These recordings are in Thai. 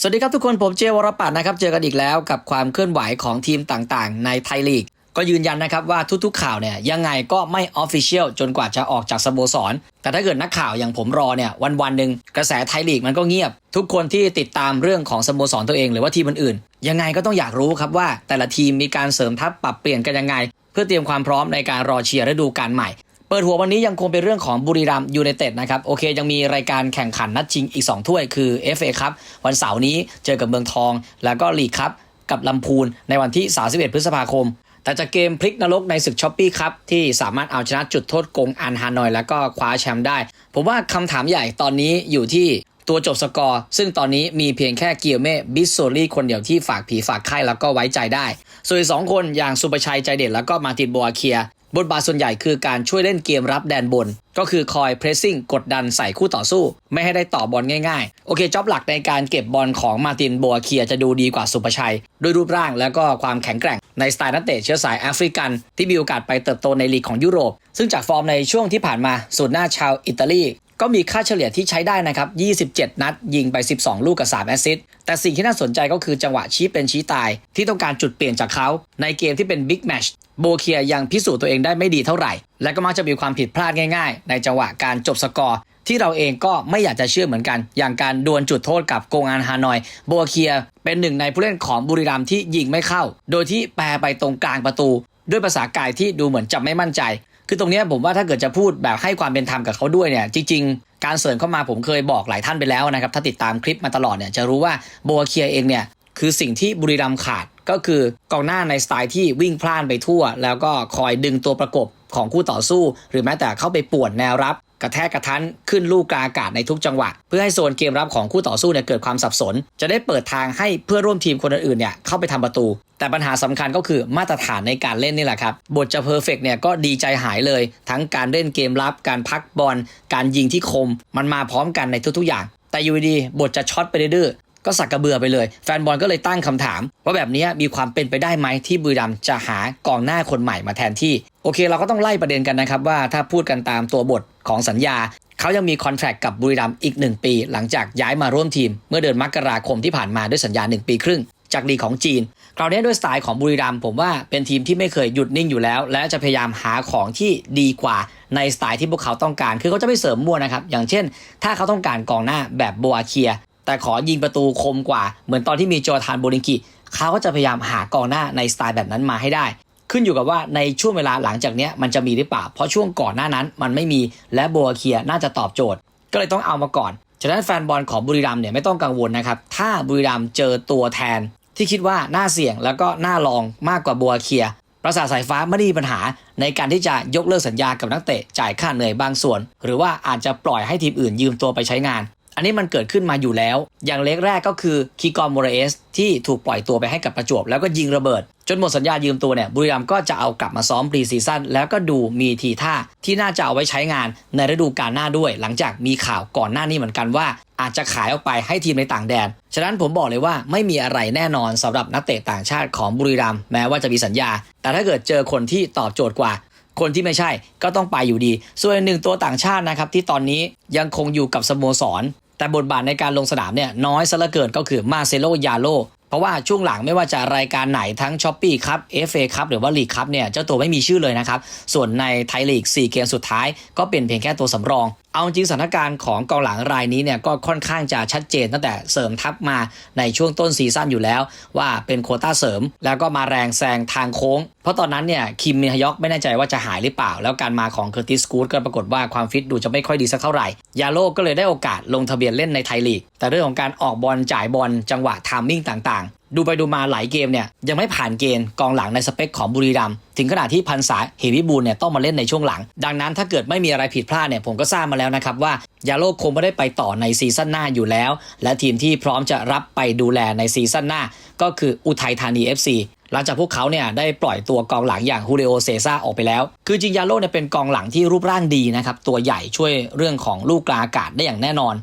สวัสดีครับทุกคนผมเจวรปัตนะครับ เจอกันอีกแล้วกับความเคลื่อนไหวของทีมต่างๆ ในไทยลีก ก็ยืนยันนะครับว่าทุกๆข่าวเนี่ยยังไงก็ไม่ออฟฟิเชียลจนกว่าจะออกจากสโมสร แต่ถ้าเกิดนักข่าวอย่างผมรอเนี่ยวันๆหนึ่งกระแสไทยลีกมันก็เงียบ ทุกคนที่ติดตามเรื่องของสโมสรตัวเองหรือว่าทีมอื่นๆยังไงก็ต้องอยากรู้ครับว่าแต่ละทีมมีการเสริมทัพปรับเปลี่ยนกันยังไง เพื่อเตรียมความพร้อมในการรอเชียร์ฤดูกาลใหม่ เปิดหัววันนี้ยังคงเป็นเรื่องของบุรีรัมยูไนเต็ดนะครับโอเค ยังมีรายการแข่งขันนัดชิงอีก 2 ถ้วยคือ FA ครับวันเสาร์นี้เจอกับเมืองทอง แล้วก็ลีกครับกับลำพูนในวันที่ 31 พฤษภาคม แต่จากเกมพลิกนรกในศึกช้อปปี้ครับที่สามารถเอาชนะจุดโทษโกงอันฮานอย แล้วก็คว้าแชมป์ได้ ผมว่าคำถามใหญ่ตอนนี้อยู่ที่ตัวจบสกอร์ ซึ่งตอนนี้มีเพียงแค่เกียวเม่บิสโซลี่คนเดียวที่ฝากผีฝากไข้แล้วก็ไว้ใจได้ ส่วนสองคนอย่างสุประชัยใจเด็ดแล้วก็มาตินโบอาเคีย บทบาทส่วนใหญ่คือการช่วยเล่นเกมรับแดนบน ก็คือคอยเพรสซิ่งกดดันใส่คู่ต่อสู้ ไม่ให้ได้ต่อบอลง่ายๆ โอเคจ็อบหลักในการเก็บบอลของมาตินบัวเคียจะดูดีกว่าสุประชัย ด้วยรูปร่างแล้วก็ความแข็งแกร่งในสไตล์นักเตะเชื้อสายแอฟริกัน ที่มีโอกาสไปเติบโตในลีกของยุโรป ซึ่งจากฟอร์มในช่วงที่ผ่านมาสูตรหน้าชาวอิตาลี ก็มีค่าเฉลี่ยที่ใช้ได้นะครับ 27 นัด ยิงไป 12 ลูกกับ 3 แอสซิสต์ แต่สิ่งที่น่าสนใจก็คือจังหวะชี้เป็นชี้ตาย ที่ต้องการจุดเปลี่ยนจากเขา ในเกมที่เป็นบิ๊กแมชโบเคียยังพิสูจน์ตัวเองได้ไม่ดีเท่าไหร่ และก็มักจะมีความผิดพลาดง่ายๆ ในจังหวะการจบสกอร์ ที่เราเองก็ไม่อยากจะเชื่อเหมือนกัน อย่างการดวลจุดโทษกับโกงอันฮานอย โบเคียเป็นหนึ่งในผู้เล่นของบุรีรัมย์ที่ยิงไม่เข้า โดยที่แปรไปตรงกลางประตูด้วยภาษากายที่ดูเหมือนจะไม่มั่นใจ คือตรงนี้ผมว่าถ้าเกิดจะพูดแบบให้ความเป็นธรรมกับเขาด้วยเนี่ย จริง ๆ การเสริมเข้ามาผมเคยบอกหลายท่านไปแล้วนะครับ ถ้าติดตามคลิปมาตลอดเนี่ยจะรู้ว่าโบอาเคียเองเนี่ยคือสิ่งที่บุรีรัมขาดก็คือกองหน้าในสไตล์ที่วิ่งพล่านไปทั่ว แล้วก็คอยดึงตัวประกบของคู่ต่อสู้ หรือแม้แต่เข้าไปป่วนแนวรับ กระแทกกระทันขึ้นลูกกลางอากาศในทุกจังหวะ เพื่อให้โซนเกมรับของคู่ต่อสู้เนี่ยเกิดความสับสน จะได้เปิดทางให้เพื่อร่วมทีมคนอื่นๆเนี่ยเข้าไปทำประตู แต่ปัญหาสำคัญก็คือมาตรฐานในการเล่นนี่แหละครับ บทจะเพอร์เฟกเนี่ยก็ดีใจหายเลย ทั้งการเล่นเกมรับ การพักบอล การยิงที่คม มันมาพร้อมกันในทุกๆอย่าง แต่อยู่ดีบทจะช็อตไปดื้อย ก็สักกระเบือไปเลย แฟนบอลก็เลยตั้งคำถาม ว่าแบบนี้มีความเป็นไปได้ไหมที่บุรีรัมจะหากองหน้าคนใหม่มาแทนที่ โอเค เราก็ต้องไล่ประเด็นกันนะครับว่าถ้าพูดกันตามตัวบทของสัญญาเขายังมีคอนแทรคกับบุรีรัมอีก 1 ปี หลังจากย้ายมาร่วมทีม เมื่อเดือนมกราคมที่ผ่านมาด้วยสัญญา 1 ปีครึ่ง จากลีของจีนคราวนี้ด้วยสไตล์ของบุรีรัมผมว่าเป็นทีมที่ไม่เคยหยุดนิ่งอยู่แล้ว และจะพยายามหาของที่ดีกว่าในสไตล์ที่พวกเขาต้องการ คือเขาจะไม่เสริมมั่วนะครับ อย่างเช่น ถ้าเขาต้องการกองหน้าแบบโบอาเคีย แต่ขอยิงประตูคมกว่า เหมือนตอนที่มีโจทานโบลิงกิเขาก็จะพยายามหากองหน้าในสไตล์แบบนั้นมาให้ได้ ขึ้นอยู่กับว่าในช่วงเวลาหลังจากนี้มันจะมีหรือเปล่า เพราะช่วงก่อนหน้านั้น มันไม่มีและโบอาเคียน่าจะตอบโจทย์ ก็เลยต้องเอามาก่อนฉะนั้นแฟนบอลของบุรีรัมเนี่ยไม่ต้องกังวลนะครับถ้าบุรีรัมเจอตัวแทน ที่คิดว่าน่าเสี่ยงแล้วก็น่าลองมากกว่าบัวเคียประสาทสายฟ้าไม่ได้มีปัญหา ในการที่จะยกเลิกสัญญากับนักเตะจ่ายค่าเหนื่อยบางส่วน หรือว่าอาจจะปล่อยให้ทีมอื่นยืมตัวไปใช้งาน อันนี้มันเกิดขึ้นมาอยู่แล้ว อย่างเล็กแรกก็คือคีกอมโมเรสที่ถูกปล่อยตัวไปให้กับประจวบ แล้วก็ยิงระเบิด จนหมดสัญญายืมตัวเนี่ยบุรีรัมย์ก็จะเอากลับมาซ้อมปรีซีซั่นแล้วก็ดูมีทีท่าที่น่าจะเอาไว้ใช้งานในฤดูกาลหน้าด้วย หลังจากมีข่าวก่อนหน้านี้เหมือนกันว่า อาจจะขายออกไปให้ทีมในต่างแดน ฉะนั้นผมบอกเลยว่าไม่มีอะไรแน่นอนสำหรับนักเตะต่างชาติของบุรีรัมย์แม้ว่าจะมีสัญญา แต่ถ้าเกิดเจอคนที่ตอบโจทย์กว่าคนที่ไม่ใช่ก็ต้องไปอยู่ดี ส่วนหนึ่งตัวต่างชาตินะครับที่ตอนนี้ยังคงอยู่กับสโมสร แต่บทบาทในการลงสนามเนี่ยน้อยซะเหลือเกินก็คือมาเซโลยาโล เพราะว่าช่วงหลังไม่ว่าจะรายการไหนทั้งช้อปปี้ครับเอฟเอครับหรือว่าลีกครับเนี่ยเจ้าตัวไม่มีชื่อเลยนะครับ ส่วนในไทยลีก 4 เกมสุดท้าย ก็เป็นเพียงแค่ตัวสำรอง เอาจริงสถานการณ์ของกองหลังรายนี้เนี่ยก็ค่อนข้างจะชัดเจนตั้งแต่เสริมทัพมาในช่วงต้นซีซั่นอยู่แล้ว ว่าเป็นโควต้าเสริม แล้วก็มาแรงแซงทางโค้ง เพราะตอนนั้นเนี่ยคิมมินฮยอกไม่แน่ใจว่าจะหายหรือเปล่า แล้วการมาของเคอร์ติสกูดก็ปรากฏว่าความฟิตดูจะไม่ค่อยดีสักเท่าไหร่ยาโลก็เลยได้โอกาสลงทะเบียนเล่นในไทยลีก แต่เรื่องของการออกบอลจ่ายบอลจังหวะทามมิ่งต่างๆ ดูไปดูมาหลายเกมเนี่ยยังไม่ผ่านเกณฑ์กองหลังในสเปคของบุรีรัมย์ถึงขนาดที่พันษาเหวิบูลเนี่ยต้องมาเล่นในช่วงหลัง ดังนั้นถ้าเกิดไม่มีอะไรผิดพลาดเนี่ยผมก็ทราบมาแล้วนะครับว่ายาโลคงไม่ได้ไปต่อในซีซั่นหน้าอยู่แล้ว และทีมที่พร้อมจะรับไปดูแลในซีซั่นหน้า ก็คืออุทัยธานี FC หลังจากพวกเขาเนี่ยได้ปล่อยตัวกองหลังอย่างฮูเรโอเซซ่าออกไปแล้ว คือจิงยาโลเนี่ยเป็นกองหลังที่รูปร่างดีนะครับ ตัวใหญ่ช่วยเรื่องของลูกกลางอากาศได้อย่างแน่นอน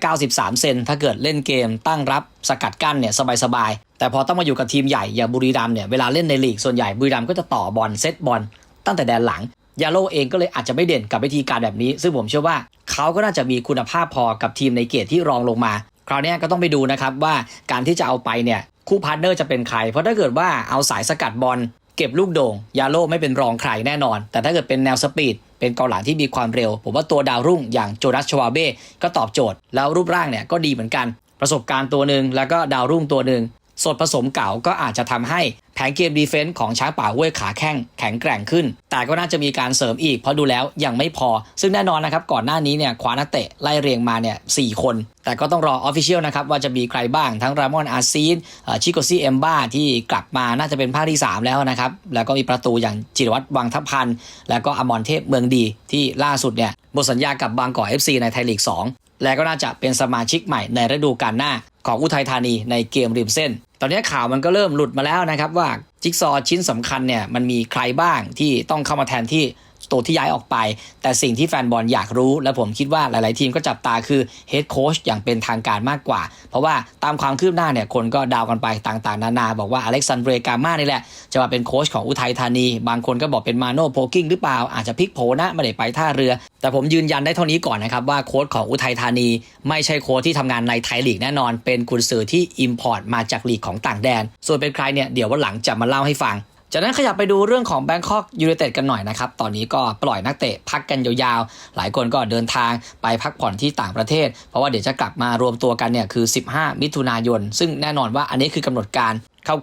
193 เซนถ้าเกิดเล่นเกมตั้งรับสกัดกั้นเนี่ยสบายๆ แต่พอต้องมาอยู่กับทีมใหญ่อย่างบุรีรัมเนี่ยเวลาเล่นในลีกส่วนใหญ่บุรีรัมก็จะต่อบอลเซตบอลตั้งแต่แดนหลังยาโลเองก็เลยอาจจะไม่เด่นกับวิธีการแบบนี้ ซึ่งผมเชื่อว่าเขาก็น่าจะมีคุณภาพพอกับทีมในเกรดที่รองลงมา คราวนี้ก็ต้องไปดูนะครับว่าการที่จะเอาไปเนี่ย คู่พาร์ทเนอร์จะเป็นใคร เพราะถ้าเกิดว่าเอาสายสกัดบอลเก็บลูกโด่ง ยาโลไม่เป็นรองใครแน่นอน แต่ถ้าเกิดเป็นแนวสปีด เป็นเกาหลังที่มีความเร็ว ผมว่าตัวดาวรุ่งอย่างโจนัสชวาเบ้ก็ตอบโจทย์ แล้วรูปร่างเนี่ยก็ดีเหมือนกัน ประสบการณ์ตัวหนึ่งแล้วก็ดาวรุ่งตัวหนึ่ง สดผสมเก่าก็อาจจะทำให้แผนเกมดีเฟนส์ของช้างป่าห้วยขาแข้งแข็งแกร่งขึ้น แต่ก็น่าจะมีการเสริมอีก เพราะดูแล้วยังไม่พอ ซึ่งแน่นอนนะครับ ก่อนหน้านี้เนี่ยคว้านักเตะไล่เรียงมาเนี่ยสคน แต่ก็ต้องรอออฟฟิเชียลนะครับ ว่าจะมีใครบ้างทั้งรามอนอาซีนชิโกซี่เอมบ้าที่กลับมาน่าจะเป็นภาคที่ 3 แล้วนะครับ แล้วก็มีประตูอย่างจิรวัตรวังทัพพันธ์แล้วก็อมรเทพเมืองดีที่ล่าสุดเนี่ยหมดสัญญากับบางกอก FC ในไทยลีก2และก็น่าจะเป็นสมาชิกใหม่ในฤดูกาลหน้า ของอุทัยธานีในเกมริมเส้น ตอนนี้ข่าวมันก็เริ่มหลุดมาแล้วนะครับว่าจิ๊กซอชิ้นสำคัญเนี่ยมันมีใครบ้างที่ต้องเข้ามาแทนที่ ตัวที่ย้ายออกไป แต่สิ่งที่แฟนบอลอยากรู้ และผมคิดว่าหลาย ๆ ทีมก็จับตาคือเฮดโค้ชอย่างเป็นทางการมากกว่า เพราะว่าตามความคืบหน้าเนี่ยคนก็ดาวกันไปต่าง ๆ นานา บอกว่าอเล็กซานเดรกามานี่แหละ จะมาเป็นโค้ชของอุทัยธานี บางคนก็บอกเป็นมาโนโพกิ้งหรือเปล่า อาจจะพลิกโผนะไม่ได้ไปท่าเรือ แต่ผมยืนยันได้เท่านี้ก่อนนะครับว่าโค้ชของอุทัยธานี ไม่ใช่โค้ชที่ทำงานในไทยลีกแน่นอน เป็นกุนซือที่อิมพอร์ตมาจากลีกของต่างแดน ส่วนเป็นใครเนี่ยเดี๋ยววันหลังจะมาเล่าให้ฟัง จากนั้นขยับไปดูเรื่องของแบงคอกยู i นเต็ดกันหน่อยนะครับ ตอนนี้ก็ปล่อยนักเตะพักกันยาวๆ หลายคนก็เดินทางไปพักผ่อนที่ต่างประเทศ เพราะว่าเดี๋ยวจะกลับมารวมตัวกันเนี่ยคือ 15 มิถุนายน ซึ่งแน่นอนว่าอันนี้คือกำหนดการ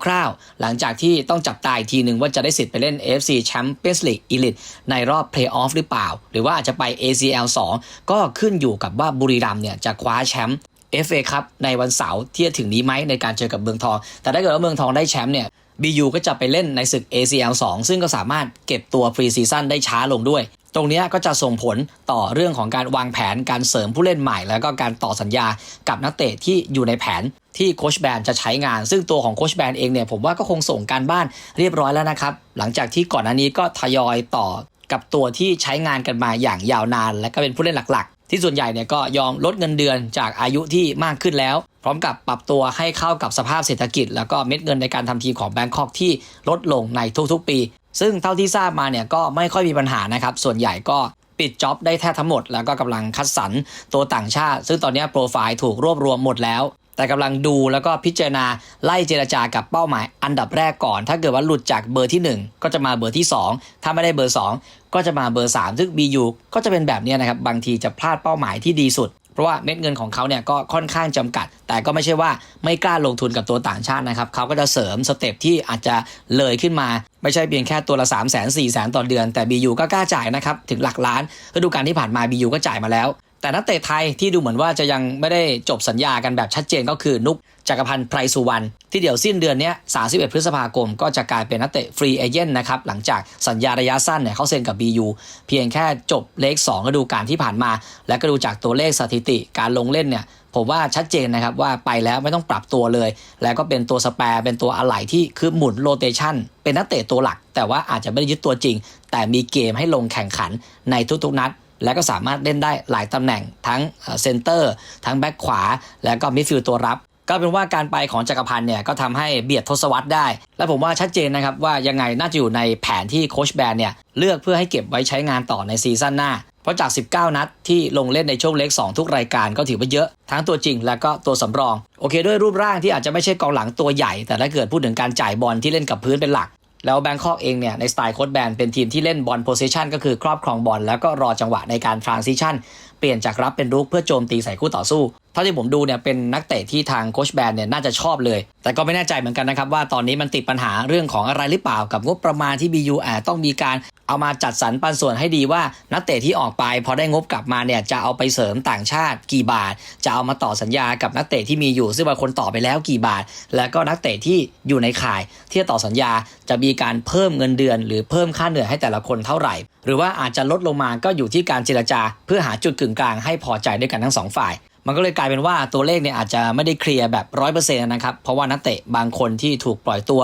คร่าวๆ หลังจากที่ต้องจับตาอีกทีหนึ่งว่าจะได้สิทธิ์ไปเล่น AFC Champions League Elite ในรอบเพลย์ออฟหรือเปล่า หรือว่าอาจจะไป ACL 2 ก็ขึ้นอยู่กับว่าบุรีรัมเนี่ยจะคว้าแชมป์ FA ครับในวันเสาร์ที่จะถึงนี้ไหมในการเจอกับเมืองทอง แต่ถ้าเกิดว่าเมืองทองได้แชมป์เนี่ย BU ก็จะไปเล่นในศึก ACL 2 ซึ่งก็สามารถเก็บตัวฟรีซีซั่นได้ช้าลงด้วย ตรงนี้ก็จะส่งผลต่อเรื่องของการวางแผนการเสริมผู้เล่นใหม่ แล้วก็การต่อสัญญากับนักเตะที่อยู่ในแผนที่โคชแบนจะใช้งาน ซึ่งตัวของโคชแบนเองเนี่ยผมว่าก็คงส่งการบ้านเรียบร้อยแล้วนะครับ หลังจากที่ก่อนหน้านี้ก็ทยอยต่อกับตัวที่ใช้งานกันมาอย่างยาวนาน และก็เป็นผู้เล่นหลักๆ ที่ส่วนใหญ่เนี่ยก็ยอมลดเงินเดือนจากอายุที่มากขึ้นแล้ว พร้อมกับปรับตัวให้เข้ากับสภาพเศรษฐกิจ แล้วก็เม็ดเงินในการทำทีมของแบงคอกที่ลดลงในทุกๆปี ซึ่งเท่าที่ทราบมาเนี่ยก็ไม่ค่อยมีปัญหานะครับ ส่วนใหญ่ก็ปิดจ็อบได้แทบทั้งหมด แล้วก็กำลังคัดสรรตัวต่างชาติ ซึ่งตอนนี้โปรไฟล์ถูกรวบรวมหมดแล้ว แต่กำลังดูแล้วก็พิจารณาไล่เจรจากับเป้าหมาย อันดับแรกก่อน ถ้าเกิดว่าหลุดจากเบอร์ที่ 1 ก็จะมาเบอร์ที่ 2 ถ้าไม่ได้เบอร์ 2 ก็จะมาเบอร์ 3 ซึ่ง BU ก็จะเป็นแบบนี้นะครับบางทีจะพลาดเป้าหมายที่ดีสุด เพราะว่าเม็ดเงินของเขาเนี่ยก็ค่อนข้างจำกัด แต่ก็ไม่ใช่ว่าไม่กล้าลงทุนกับตัวต่างชาตินะครับเขาก็จะเสริมสเต็ปที่อาจจะเลยขึ้นมา ไม่ใช่เพียงแค่ตัวละ 3 0 0 0 0 0 4 0 0 0 0 ต่อเดือน แต่ BU ก็กล้าจ่ายนะครับถึงหลักล้านฤดูกาลที่ผ่านมา BU ก็จ่ายมาแล้ว แต่นักเตะไทยที่ดูเหมือนว่าจะยังไม่ได้จบสัญญากันแบบชัดเจนก็คือนุกจักรพันธ์ไพรสุวรรณที่เดี๋ยวสิ้นเดือนนี้31 พฤษภาคม ก็จะกลายเป็นนักเตะฟรีเอเจนต์นะครับ หลังจากสัญญาระยะสั้นเนี่ยเขาเซ็นกับ BU เพียงแค่จบเลข2ฤดูกาลที่ผ่านมา และก็ดูจากตัวเลขสถิติการลงเล่นเนี่ยผมว่าชัดเจนนะครับว่าไปแล้วไม่ต้องปรับตัวเลย แล้วก็เป็นตัวสแปร์เป็นตัวอะไหล่ที่คือหมุนโรเตชันเป็นนักเตะตัวหลัก แต่ว่าอาจจะไม่ได้ยึดตัวจริง แต่มีเกมให้ลงแข่งขันในทุกๆนัด และก็สามารถเล่นได้หลายตำแหน่งทั้งเซนเตอร์ทั้งแบ็คขวา แล้วก็มิดฟิลด์ตัวรับ ก็เป็นว่าการไปของจักรพันธ์เนี่ยก็ทำให้เบียดทศวรรษได้ และผมว่าชัดเจนนะครับว่ายังไงน่าจะอยู่ในแผนที่โคชแบนเนี่ยเลือกเพื่อให้เก็บไว้ใช้งานต่อในซีซั่นหน้าเพราะจาก 19 นัดที่ลงเล่นในช่วงเล็ก 2 ทุกรายการก็ถือว่าเยอะ ทั้งตัวจริงและก็ตัวสำรอง โอเคด้วยรูปร่างที่อาจจะไม่ใช่กองหลังตัวใหญ่ แต่ถ้าเกิดพูดถึงการจ่ายบอลที่เล่นกับพื้นเป็นหลัก แล้วแบงคอกเองเนี่ยในสไตล์โค้ดแบนเป็นทีมที่เล่นบอลโพซิชันก็คือครอบครองบอลแล้วก็รอจังหวะในการทรานซิชันเปลี่ยนจากรับเป็นรุกเพื่อโจมตีใส่คู่ต่อสู้ เท่าที่ผมดูเนี่ยเป็นนักเตะที่ทางโคชแบนเนี่ยน่าจะชอบเลย แต่ก็ไม่แน่ใจเหมือนกันนะครับว่าตอนนี้มันติดปัญหาเรื่องของอะไรหรือเปล่ากับงบประมาณที่ BU อาจต้องมีการเอามาจัดสรรปันส่วนให้ดีว่า นักเตะที่ออกไปพอได้งบกลับมาเนี่ยจะเอาไปเสริมต่างชาติกี่บาท จะเอามาต่อสัญญากับนักเตะที่มีอยู่ ซึ่งบางคนต่อไปแล้วกี่บาท แล้วก็นักเตะที่อยู่ในข่ายที่จะต่อสัญญาจะมีการเพิ่มเงินเดือน หรือเพิ่มค่าเหนื่อยให้แต่ละคนเท่าไหร่ หรือว่าอาจจะลดลงมาก็อยู่ที่การเจรจา เพื่อหาจุดกึ่งกลางให้พอใจด้วยกันทั้งสองฝ่าย มันก็เลยกลายเป็นว่าตัวเลขเนี่ยอาจจะไม่ได้เคลียร์แบบร้อยเปอร์เซ็นต์นะครับ เพราะว่านักเตะบางคนที่ถูกปล่อยตัว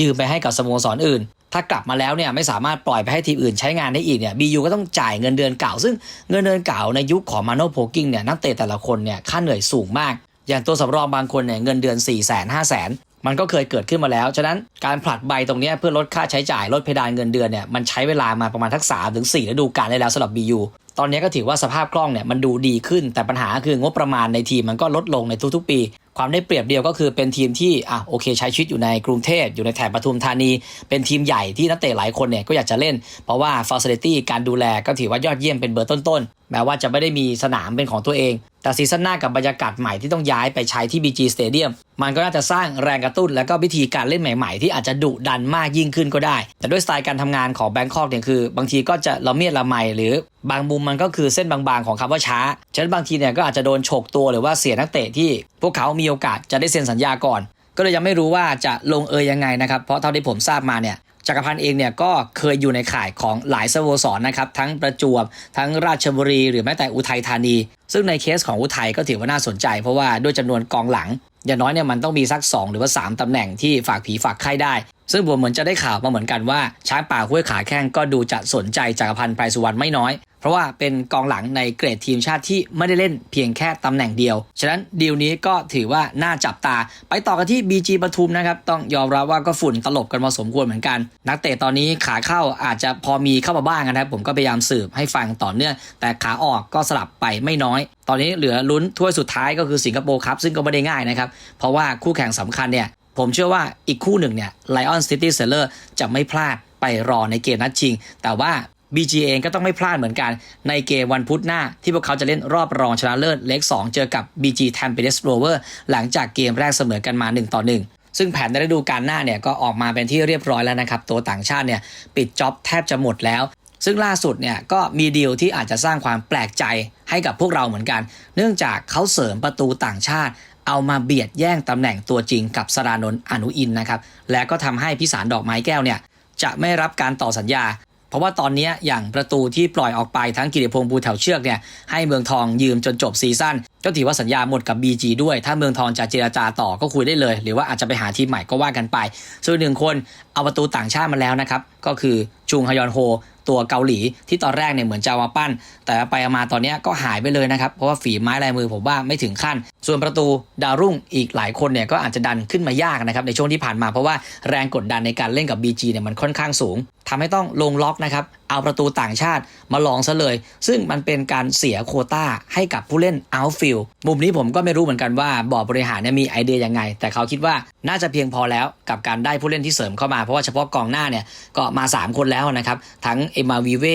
ยืมไปให้กับสโมสรออื่น ถ้ากลับมาแล้วเนี่ยไม่สามารถปล่อยไปให้ทีมอื่นใช้งานได้อีกเนี่ยบียูก็ต้องจ่ายเงินเดือนเก่า ซึ่งเงินเดือนเก่าในยุคของมาโนโพกิ้งเนี่ยนักเตะแต่ละคนเนี่ยค่าเหนื่อยสูงมาก อย่างตัวสำรองบางคนเนี่ยเงินเดือน4ี่แสนห้าแสนมันก็เคยเกิดขึ้นมาแล้ว ฉะนั้นการผลัดใบตรงนี้เพื่อลดค่าใช้จ่ายลดเพดานเงินเดือนเนี่ยมันใช้เวลามาประมาณทักสามถึงสี่ฤดูกาลได้แล้วสำหรับ BU ตอนนี้ก็ถือว่าสภาพกล้องเนี่ยมันดูดีขึ้น แต่ปัญหาคืองบประมาณในทีมมันก็ลดลงในทุกๆปี ความได้เปรียบเดียวก็คือเป็นทีมที่อะโอเคใช้ชีวิตอยู่ในกรุงเทพอยู่ในแถบปทุมธานี เป็นทีมใหญ่ที่นักเตะหลายคนเนี่ยก็อยากจะเล่น เพราะว่าฟ a ซิลิตี้การดูแลก็ถือว่ายอดเยี่ยมเป็นเบอร์ต้นๆ แม้ว่าจะไม่ได้มีสนามเป็นของตัวเอง แต่ซีซั่นหน้ากับบรรยากาศใหม่ที่ต้องย้ายไปใช้ที่ BG Stadium มันก็น่าจะสร้างแรงกระตุ้น และก็วิธีการเล่นใหม่ๆ ที่อาจจะดุดันมากยิ่งขึ้นก็ได้ แต่ด้วยสไตล์การทำงานของแบงคอกเนี่ยคือบางทีก็จะละเมียดละไมหรือบางมุมมันก็คือเส้นบางๆของคำว่าช้า ฉะนั้นบางทีเนี่ยก็อาจจะโดนฉกตัวหรือว่าเสียนักเตะที่ วกเขามีโอกาสจะได้เซ็นสัญญาก่อน ก็เลยยังไม่รู้ว่าจะลงเอยยังไงนะครับ เพราะเท่าที่ผมทราบมาเนี่ยจักรพันธ์เองเนี่ยก็เคยอยู่ในข่ายของหลายสโมสรนะครับทั้งประจวบทั้งราชบุรีหรือแม้แต่อุทัยธานี ซึ่งในเคสของอุทัยก็ถือว่าน่าสนใจ เพราะว่าด้วยจำนวนกองหลัง อย่างน้อยเนี่ยมันต้องมีสัก 2 หรือว่า 3ตำแหน่งที่ฝากผีฝากไข้ได้ ซึ่งผมเหมือนจะได้ข่าวมาเหมือนกันว่า ช้างป่าห้วยขาแข้งก็ดูจะสนใจจักรพันธ์ไพรสุวรรณไม่น้อย เพราะว่าเป็นกองหลังในเกรดทีมชาติที่ไม่ได้เล่นเพียงแค่ตำแหน่งเดียว ฉะนั้นดีลนี้ก็ถือว่าน่าจับตา ไปต่อกันที่ BG ปทุมนะครับต้องยอมรับว่าก็ฝุ่นตลบกันมาสมควรเหมือนกัน นักเตะตอนนี้ขาเข้าอาจจะพอมีเข้ามาบ้างนะครับผมก็พยายามสืบให้ฟังต่อเนื่อง แต่ขาออกก็สลับไปไม่น้อย ตอนนี้เหลือลุ้นถ้วยสุดท้ายก็คือสิงคโปร์ครับซึ่งก็ไม่ได้ง่ายนะครับเพราะว่าคู่แข่งสำคัญเนี่ย ผมเชื่อว่าอีกคู่หนึ่งเนี่ย Lion City Seller จะไม่พลาดไปรอในเกมนัดชิง แต่ว่า BG เองก็ต้องไม่พลาดเหมือนกัน ในเกมวันพุธหน้าที่พวกเขาจะเล่นรอบรองชนะเลิศเล็ก 2 เจอกับ BG Tempest Rover หลังจากเกมแรกเสมอกันมา 1 ต่อ 1ซึ่งแผนในฤดูกาลหน้าเนี่ยก็ออกมาเป็นที่เรียบร้อยแล้วนะครับ ตัวต่างชาติเนี่ยปิดจ็อบแทบจะหมดแล้ว ซึ่งล่าสุดเนี่ยก็มีดีลที่อาจจะสร้างความแปลกใจให้กับพวกเราเหมือนกัน เนื่องจากเขาเสริมประตูต่างชาติ เอามาเบียดแย่งตำแหน่งตัวจริงกับสรานนท์อนุอินนะครับ และก็ทำให้พิสารดอกไม้แก้วเนี่ยจะไม่รับการต่อสัญญา เพราะว่าตอนนี้อย่างประตูที่ปล่อยออกไปทั้งกิติพงศ์ภูแถวเชือกเนี่ยให้เมืองทองยืมจนจบซีซั่นก็ถือว่าสัญญาหมดกับ BG ด้วย ถ้าเมืองทองจะเจราจาต่อก็คุยได้เลย หรือว่าอาจจะไปหาทีมใหม่ก็ว่ากันไป ส่วนหนึ่งคนเอาประตูต่างชาติมาแล้วนะครับก็คือจุงฮยอนโฮ ตัวเกาหลีที่ตอนแรกเนี่ยเหมือนจะมาปั้น แต่ไปเอามาตอนนี้ก็หายไปเลยนะครับ เพราะว่าฝีไม้ลายมือผมว่าไม่ถึงขั้น ส่วนประตูดาวรุ่งอีกหลายคนเนี่ยก็อาจจะดันขึ้นมายากนะครับในช่วงที่ผ่านมาเพราะว่าแรงกดดันในการเล่นกับ BG เนี่ยมันค่อนข้างสูงทำให้ต้องลงล็อกนะครับเอาประตูต่างชาติมาลองซะเลย ซึ่งมันเป็นการเสียโคต้าให้กับผู้เล่น outfield มุมนี้ผมก็ไม่รู้เหมือนกันว่าบอร์ดบริหารเนี่ยมีไอเดียยังไง แต่เขาคิดว่าน่าจะเพียงพอแล้วกับการได้ผู้เล่นที่เสริมเข้ามาเพราะว่าเฉพาะกองหน้าเนี่ยก็มา 3 คนแล้วนะครับทั้งเอมาวีเว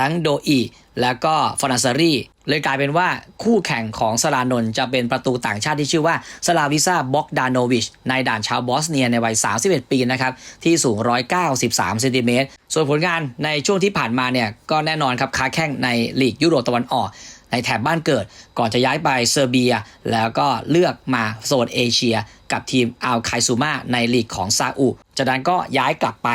ทั้งโดอีแล้วก็ฟอนาซารีเลยกลายเป็นว่าคู่แข่งของสลานนจะเป็นประตูต่างชาติที่ชื่อว่าสลาวิซาบ็อกดานโนวิชในด่านชาวบอสเนียในวัย 31 ปีนะครับที่สูง 193เซนติเมตรส่วนผลงานในช่วงที่ผ่านมาเนี่ยก็แน่นอนครับค้าแข่งในลีกยุโรปตะวันออกในแถบบ้านเกิด ก่อนจะย้ายไปเซอร์เบีย แล้วก็เลือกมาโซนเอเชีย กับทีมอัลไคซูมาในลีกของซาอุจากนั้นก็ย้ายกลับไป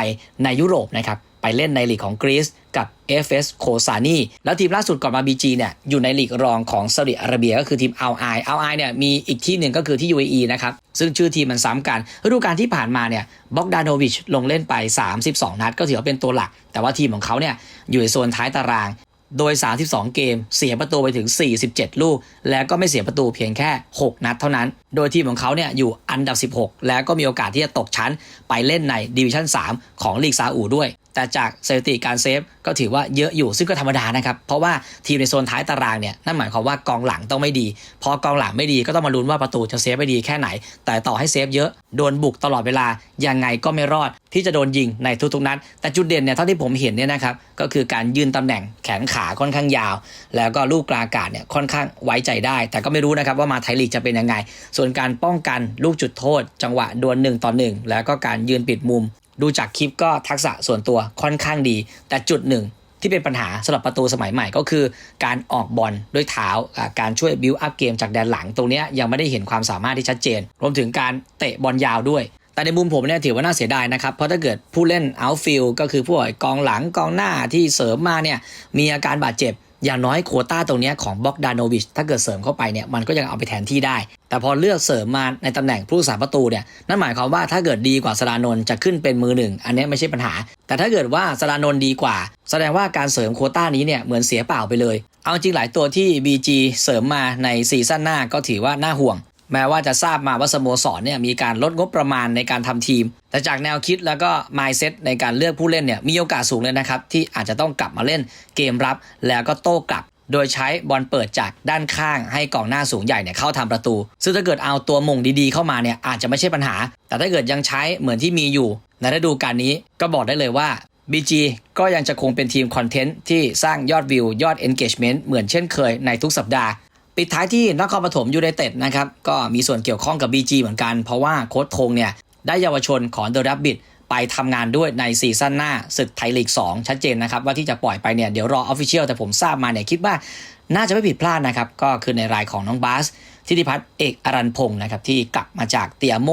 ในยุโรปนะครับ เล่นในลีกของกรีซกับ FS โคซานีแล้วทีมล่าสุดก่อนมา BG เนี่ยอยู่ในลีกรองของซาอุดิอาระเบียก็คือทีมอัลไออัลไอเนี่ยมีอีกที่หนึ่งก็คือที่ UAE นะครับ ซึ่งชื่อทีมมันซ้ำกันฤดูกาลที่ผ่านมาเนี่ยบ็อกดานโนวิชลงเล่นไป 32 นัด ก็ถือว่าเป็นตัวหลัก แต่ว่าทีมของเขาเนี่ยอยู่ในโซนท้ายตาราง โดย 32 เกม เสียประตูไปถึง 47 ลูก แล้วก็ไม่เสียประตูเพียงแค่ 6 นัดเท่านั้น โดยทีมของเขาเนี่ยอยู่อันดับ 16 แล้วก็มีโอกาสที่จะตกชั้นไปเล่นในดิวิชั่น 3 ของลีกซาอุด้วย แต่จากสถิติการเซฟก็ถือว่าเยอะอยู่ซึ่งก็ธรรมดานะครับ เพราะว่าทีมในโซนท้ายตารางเนี่ยนั่นหมายความว่ากองหลังต้องไม่ดี พอกองหลังไม่ดีก็ต้องมาลุ้นว่าประตูจะเซฟไปดีแค่ไหน แต่ต่อให้เซฟเยอะโดนบุกตลอดเวลายังไงก็ไม่รอดที่จะโดนยิงในทุกๆนัดแต่จุดเด่นเนี่ยเท่าที่ผมเห็นเนี่ยนะครับก็คือการยืนตำแหน่งแขนขาค่อนข้างยาว แล้วก็ลูกกลางอากาศเนี่ยค่อนข้างไว้ใจได้ แต่ก็ไม่รู้นะครับว่ามาไทยลีกจะเป็นยังไง ส่วนการป้องกันลูกจุดโทษ จังหวะดวลหนึ่งต่อหนึ่งแล้วก็การยืนปิดมุม ดูจากคลิปก็ทักษะส่วนตัวค่อนข้างดี แต่จุดหนึ่งที่เป็นปัญหาสำหรับประตูสมัยใหม่ก็คือ การออกบอลด้วยเท้าการช่วยบิวอัพเกมจากแดนหลังตรงนี้ยังไม่ได้เห็นความสามารถที่ชัดเจน รวมถึงการเตะบอลยาวด้วย แต่ในมุมผมเนี่ยถือว่าน่าเสียดายนะครับ เพราะถ้าเกิดผู้เล่น outfield ก็คือผู้กองหลังกองหน้าที่เสริมมาเนี่ยมีอาการบาดเจ็บ อย่างน้อยโควต้าตรงนี้ของบ็อกดานโนวิชถ้าเกิดเสริมเข้าไปเนี่ยมันก็ยังเอาไปแทนที่ได้ แต่พอเลือกเสริมมาในตำแหน่งผู้สาประตูเนี่ยนั่นหมายความว่าถ้าเกิดดีกว่าสรานนท์จะขึ้นเป็นมือหนึ่งอันนี้ไม่ใช่ปัญหา แต่ถ้าเกิดว่าสรานนท์ดีกว่า แสดงว่าการเสริมโควต้านี้เนี่ยเหมือนเสียเปล่าไปเลย เอาจริงหลายตัวที่ BG เสริมมาในซีซั่นหน้าก็ถือว่าน่าห่วง แม้ว่าจะทราบมาว่าสโมสรเนี่ยมีการลดงบประมาณในการทำทีม แต่จากแนวคิดแล้วก็ mindset ในการเลือกผู้เล่นเนี่ยมีโอกาสสูงเลยนะครับ ที่อาจจะต้องกลับมาเล่นเกมรับแล้วก็โต้กลับ โดยใช้บอลเปิดจากด้านข้างให้กองหน้าสูงใหญ่เนี่ยเข้าทำประตู ซึ่งถ้าเกิดเอาตัวมงดีๆเข้ามาเนี่ยอาจจะไม่ใช่ปัญหา แต่ถ้าเกิดยังใช้เหมือนที่มีอยู่ ในฤดูกาลนี้ก็บอกได้เลยว่า BG ก็ยังจะคงเป็นทีมคอนเทนต์ที่สร้างยอดวิวยอด engagement เหมือนเช่นเคยในทุกสัปดาห์ ปิดท้ายที่นครปฐมยูไนเต็ดนะครับก็มีส่วนเกี่ยวข้องกับ BG เหมือนกัน เพราะว่าโค้ชทงเนี่ยได้เยาวชนของ The Rabbit ไปทำงานด้วยในซีซั่นหน้าศึกไทยลีก 2 ชัดเจนนะครับ ว่าที่จะปล่อยไปเนี่ยเดี๋ยวรอออฟฟิเชียลแต่ผมทราบมาเนี่ยคิดว่าน่าจะไม่ผิดพลาดนะครับ ก็คือในรายของน้องบาสทิติพัฒน์เอกอรันพงศ์นะครับ ที่กลับมาจากเตียโม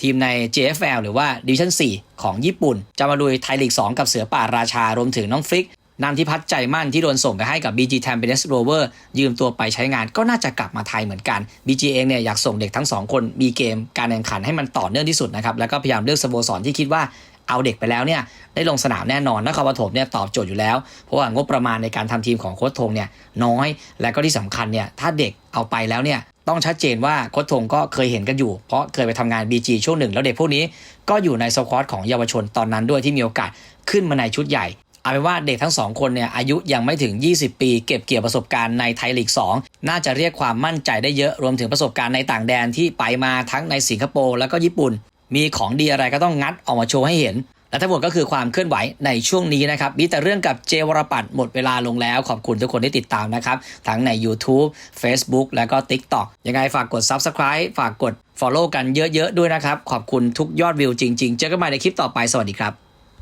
ทีมใน JFL หรือว่าดิวิชั่น 4 ของญี่ปุ่น จะมาลุยไทยลีก 2 กับเสือป่าราชารวมถึงน้องฟลิก นำที่พัฒน์ใจมั่นที่โดนส่งไปให้กับ BG t a m p e n e s Rover ยืมตัวไปใช้งานก็น่าจะกลับมาไทยเหมือนกัน BG เองเนี่ยอยากส่งเด็กทั้งสองคนมีเกมการแข่งขันให้มันต่อเนื่องที่สุดนะครับแล้วก็พยายามเลือกสโมสรที่คิดว่าเอาเด็กไปแล้วเนี่ยได้ลงสนามแน่นอนนครปฐมเนี่ยตอบโจทย์อยู่แล้ว เพราะว่างบประมาณในการทำทีมของโค้ชทงเนี่ยน้อย และก็ที่สำคัญเนี่ยถ้าเด็กเอาไปแล้วเนี่ยต้องชัดเจนว่าโค้ชทงก็เคยเห็นกันอยู่ เพราะเคยไปทำงาน BG ช่วงหนึ่ง แล้วเด็กพวกนี้ก็อยู่ในสควอตของเยาวชนตอนนั้นด้วยที่มีโอกาสขึ้นมาในชุดใหญ่ เอาเป็นว่าเด็กทั้งสองคนเนี่ยอายุยังไม่ถึง 20 ปี เก็บเกี่ยวประสบการณ์ในไทยลีก 2 น่าจะเรียกความมั่นใจได้เยอะรวมถึงประสบการณ์ในต่างแดนที่ไปมาทั้งในสิงคโปร์แล้วก็ญี่ปุ่น มีของดีอะไรก็ต้องงัดออกมาโชว์ให้เห็น และทั้งหมดก็คือความเคลื่อนไหวในช่วงนี้นะครับมีแต่เรื่องกับเจวรปัตหมดเวลาลงแล้ว ขอบคุณทุกคนที่ติดตามนะครับทั้งใน YouTube Facebook แล้วก็ TikTok ยังไงฝากกด Subscribe ฝากกด Follow กันเยอะๆด้วยนะครับขอบคุณทุกยอดวิวจริง ๆ เจอกันใหม่ในคลิปต่อไปสวัสดีครับ